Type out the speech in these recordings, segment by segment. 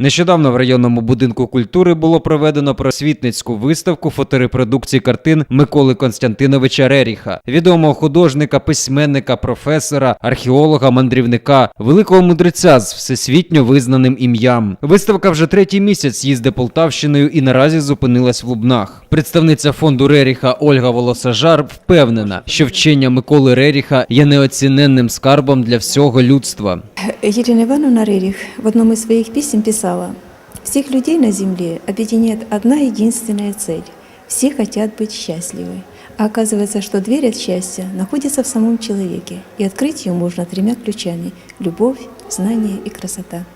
Нещодавно в районному будинку культури було проведено просвітницьку виставку фоторепродукцій картин Миколи Константиновича Реріха, відомого художника, письменника, професора, археолога, мандрівника, великого мудреця з всесвітньо визнаним ім'ям. Виставка вже третій місяць їзде Полтавщиною і наразі зупинилась в Лубнах. Представниця фонду Реріха Ольга Волосажар впевнена, що вчення Миколи Реріха є неоціненним скарбом для всього людства. Елена Ивановна Рерих в одном из своих писем писала, «Всех людей на земле объединяет одна единственная цель. Все хотят быть счастливы. А оказывается, что дверь от счастья находится в самом человеке, и открыть ее можно тремя ключами – любовь, знание и красота.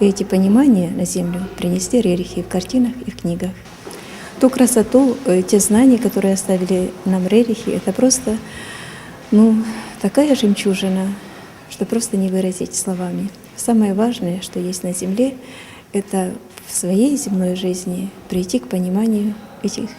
И эти понимания на землю принесли Рерихи в картинах и в книгах. Ту красоту, э, те знания, которые оставили нам Рерихи, это просто ну, такая жемчужина, что просто не выразить словами. Самое важное, что есть на Земле, это в своей земной жизни прийти к пониманию этих,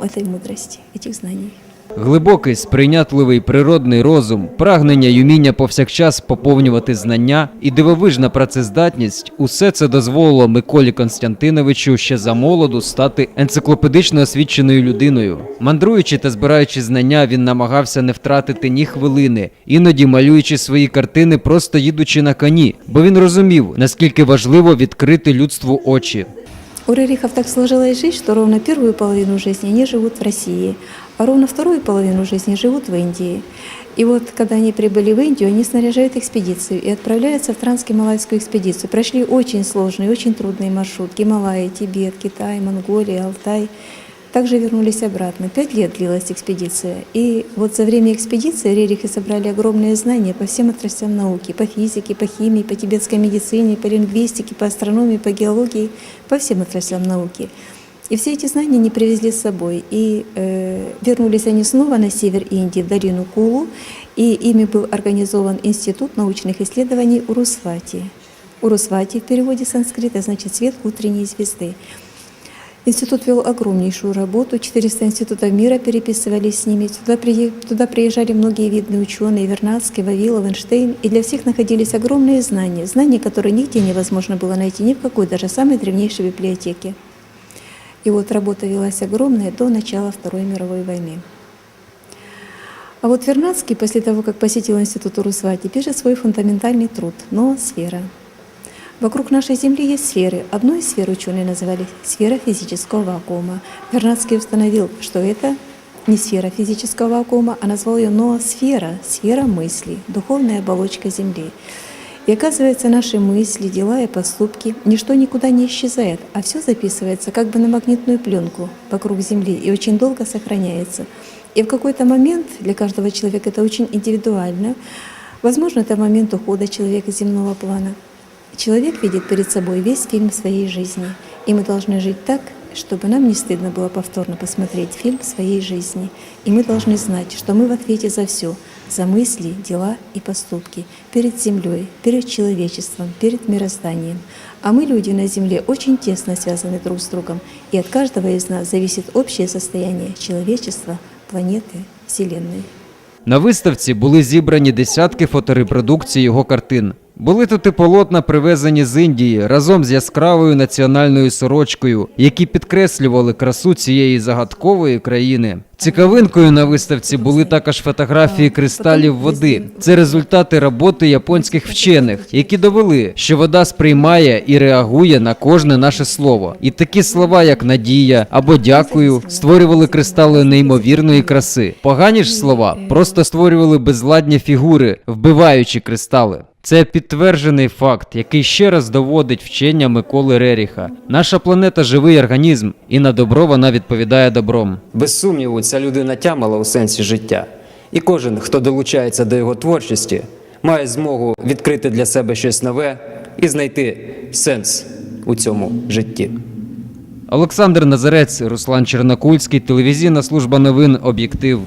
этой мудрости, этих знаний. Глибокий, сприйнятливий природний розум, прагнення й уміння повсякчас поповнювати знання і дивовижна працездатність усе це дозволило Миколі Константиновичу ще за молоду стати енциклопедично освіченою людиною. Мандруючи та збираючи знання, він намагався не втратити ні хвилини, іноді малюючи свої картини, просто їдучи на коні, бо він розумів, наскільки важливо відкрити людству очі. У Рерихов так сложилась жизнь, что ровно первую половину жизни они живут в России, а ровно вторую половину жизни живут в Индии. И вот, когда они прибыли в Индию, они снаряжают экспедицию и отправляются в трансгималайскую экспедицию. Прошли очень сложный, очень трудный маршрут. Гималаи, Тибет, Китай, Монголия, Алтай. Также вернулись обратно. Пять лет длилась экспедиция. И вот за время экспедиции Рерихи собрали огромные знания по всем отраслям науки. По физике, по химии, по тибетской медицине, по лингвистике, по астрономии, по геологии, по всем отраслям науки. И все эти знания они привезли с собой. И э, вернулись они снова на север Индии, в долину Кулу. И ими был организован Институт научных исследований Урусвати. Урусвати в переводе с санскрита значит «свет утренней звезды». Институт вел огромнейшую работу, 400 институтов мира переписывались с ними. Туда, при- туда приезжали многие видные ученые, Вернадский, Вавилов, Эйнштейн, и для всех находились огромные знания, знания, которые нигде невозможно было найти, ни в какой, даже самой древнейшей библиотеке. И вот работа велась огромная до начала Второй мировой войны. А вот Вернадский, после того, как посетил институт Урусвати, пишет свой фундаментальный труд «Ноосфера». Вокруг нашей Земли есть сферы. Одной из сфер ученые называли сфера физического вакуума. Вернадский установил, что это не сфера физического вакуума, а назвал ее ноосфера, сфера мыслей, духовная оболочка Земли. И оказывается, наши мысли, дела и поступки, ничто никуда не исчезает, а все записывается как бы на магнитную пленку вокруг Земли и очень долго сохраняется. И в какой-то момент, для каждого человека это очень индивидуально, возможно, это момент ухода человека с земного плана. Человек видит перед собой весь фильм своей жизни, и мы должны жить так, чтобы нам не стыдно было повторно посмотреть фильм своей жизни. И мы должны знать, что мы в ответе за все, за мысли, дела и поступки, перед землей, перед человечеством, перед мирозданием. А мы, люди на Земле, очень тесно связаны друг с другом, и от каждого из нас зависит общее состояние человечества, планеты, Вселенной. На виставці були зібрані десятки фоторепродукцій його картин. Були тут і полотна, привезені з Індії разом з яскравою національною сорочкою, які підкреслювали красу цієї загадкової країни. Цікавинкою на виставці були також фотографії кристалів води. Це результати роботи японських вчених, які довели, що вода сприймає і реагує на кожне наше слово. І такі слова, як надія або дякую, створювали кристали неймовірної краси. Погані ж слова просто створювали безладні фігури, вбиваючи кристали. Це підтверджений факт, який ще раз доводить вчення Миколи Реріха. Наша планета живий організм, і на добро вона відповідає добром. Без сумніву, ця людина тямила у сенсі життя. І кожен, хто долучається до його творчості, має змогу відкрити для себе щось нове і знайти сенс у цьому житті. Олександр Назарець, Руслан Чернокульський, телевізійна служба новин Об'єктив.